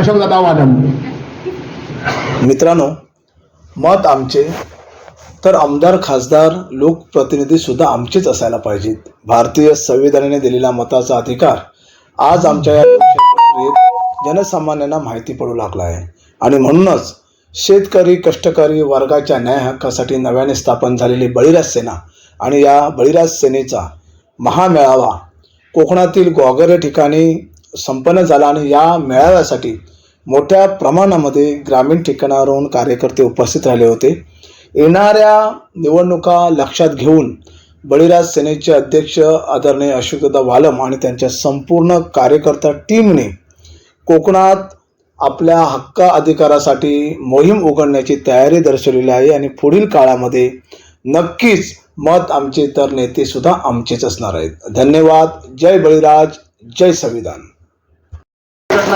अशोकदादा वादन. मित्रांनो मत आमचे तर आमदार खासदार लोकप्रतिनिधी सुद्धा आमचेच असायला पाहिजेत. भारतीय संविधानाने दिलेला मताचा अधिकार आज आमच्या या प्रक्रियेत जनसामान्यांना माहिती पडू लागला आहे. आणि म्हणूनच शेतकरी कष्टकरी वर्गाच्या न्याय हक्कासाठी नव्याने स्थापन झालेली बळीराज सेना आणि या बळीराज सेनेचा महामेळावा कोकणातील गोगरे ठिकाणी संपन्न झाला आणि या मेळाव्यासाठी मोठ्या प्रमाणामध्ये ग्रामीण ठिकाणावरून कार्यकर्ते उपस्थित राहिले होते. येणाऱ्या निवडणुका लक्षात घेऊन बळीराज सेनेचे अध्यक्ष आदरणीय अशोकदा वालम आणि त्यांच्या संपूर्ण कार्यकर्ता टीमने कोकणात आपल्या हक्क अधिकारासाठी मोहीम उघडण्याची तयारी दर्शवलेली आहे आणि पुढील काळामध्ये नक्कीच मत आमचे तर नेतेसुद्धा आमचेच असणार आहेत. धन्यवाद. जय बळीराज. जय संविधान.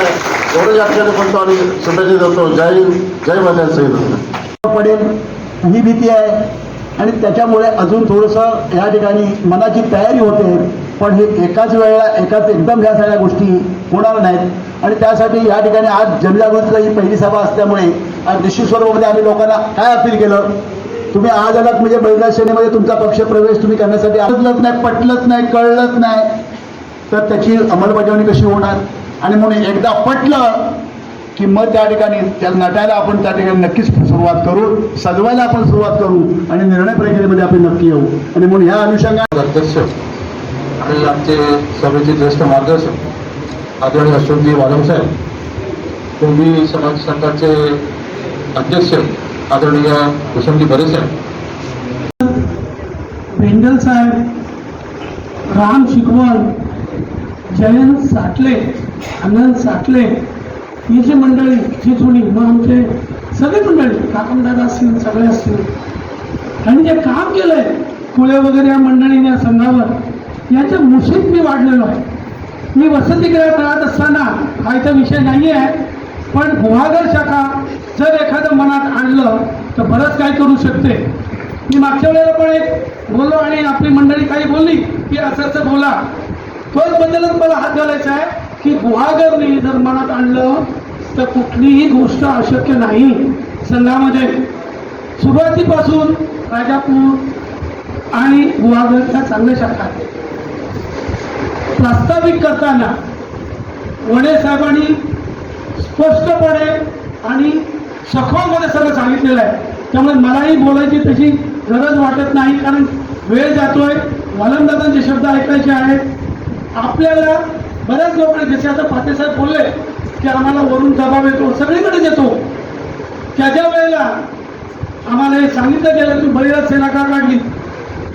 एवढं लक्षात म्हणतो आणि शुभेच्छा देतो जय जय वंदन पडेल ही भीती आहे. आणि त्याच्यामुळे अजून थोडंसं या ठिकाणी मनाची तयारी होते. पण हे एकाच वेळेला एकाच एकदम ह्या सगळ्या गोष्टी होणार नाहीत. आणि त्यासाठी या ठिकाणी आज जनजागृतीचा ही पहिली सभा असल्यामुळे आज निश्चित स्वरूपामध्ये आम्ही लोकांना काय अपील केलं? तुम्ही आज आलात म्हणजे बळीराज सेनेमध्ये तुमचा पक्ष प्रवेश तुम्ही करण्यासाठी आजलंच नाही पटलंच नाही कळलंच नाही. तर त्याची अंमलबजावणी कशी होणार? आणि म्हणून एकदा पटलं की मग त्या ठिकाणी त्या नटायला आपण त्या ठिकाणी नक्कीच सुरुवात करू सजवायला आपण सुरुवात करू आणि निर्णय प्रक्रियेमध्ये आपण नक्की येऊ. आणि म्हणून ह्या अनुषंगाने अध्यक्ष आणि आमचे सभेचे ज्येष्ठ मार्गदर्शक आदरणीय अशोकजी साहेब कुंभी समाज संघाचे अध्यक्ष आदरणीय भूषणजी बरे साहेब. भेंडल साहेब राम शिकवण जयंत साठले आनंद साठले. ही जी मंडळी जी जुनी मग आमचे सगळे मंडळी काकमदादा असतील सगळे असतील. आणि जे काम केलंय कुळे वगैरे या मंडळीने या संघावर याच्या मुशीत मी वाढलेलो आहे. मी वसतिगृहात राहत असताना हा इथं विषय नाही आहे पण गुहागर शाखा जर एखादं मनात आणलं तर बरंच काय करू शकते. मी मागच्या वेळेला पण एक बोललो आणि आपली मंडळी काही बोलली की असं असं बोला. तोच बद्दलच मला हात घालायचा आहे की गुहागरने जर मनात आणलं तर कुठलीही गोष्ट अशक्य नाही. संघामध्ये सुरुवातीपासून राजापूर आणि गुहागर ह्या चांगल्या शाखा प्रास्ताविक करताना वडे साहेबांनी स्पष्टपणे आणि सखोलमध्ये सगळं सांगितलेलं आहे. त्यामुळे मलाही बोलायची तशी गरज वाटत नाही कारण वेळ जातोय. वालंदादांचे शब्द ऐकायचे आहेत. आपल्याला बऱ्याच लोकांनी जसे आता पातेसाहेब बोलले की आम्हाला वरून दबाव येतो सगळीकडे येतो त्याच्या वेळेला आम्हाला हे सांगितलं गेलं की बळीराज सेना का काढली.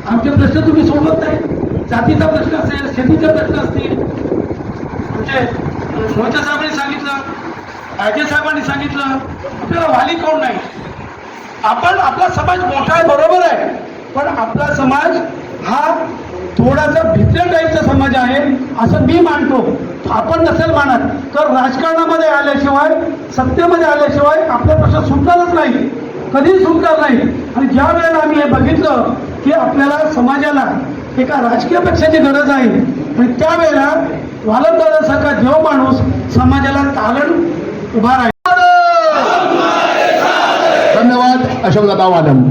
आमचे प्रश्न तुम्ही सोडवत नाही. जातीचा प्रश्न असेल शेतीचा प्रश्न असतील. म्हणजे मोहिते साहेबांनी सांगितलं आयजे साहेबांनी सांगितलं आपल्याला वाली कोण नाही? आपण आपला समाज मोठा आहे बरोबर आहे. पण आपला समाज हा थोडासा भित्र टाईपचा समाज आहे असं मी मानतो. आपण नसेल मानत. तर राजकारणामध्ये आल्याशिवाय सत्तेमध्ये आल्याशिवाय आपला प्रश्न सुटणारच नाही. कधीही सुटणार नाही. आणि ज्या वेळेला आम्ही हे बघितलं की आपल्याला समाजाला एका राजकीय पक्षाची गरज आहे आणि त्यावेळेला वालंदारासारखा जो माणूस समाजाला तारण उभा राहील. धन्यवाद. अशोकदादा वादम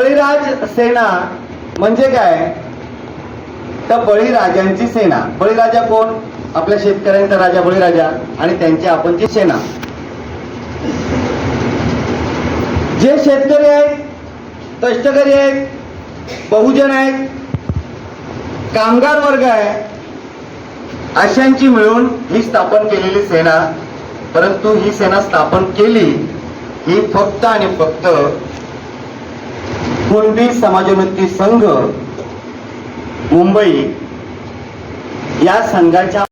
बळीराज सेना म्हणजे काय? तर बळीराजांची सेना. बळीराजा कोण? आपल्या शेतकऱ्यांचा राजा बळीराजा आणि त्यांची आपणची सेना. जे शेतकरी आहेत कष्टकरी आहेत बहुजन आहेत कामगार वर्ग आहे अशांची मिळून ही स्थापन केलेली सेना परंतु ही सेना स्थापन केली ही फक्त आणि फक्त कुणबी समाजोन्नती संघ मुंबई या संघाच्या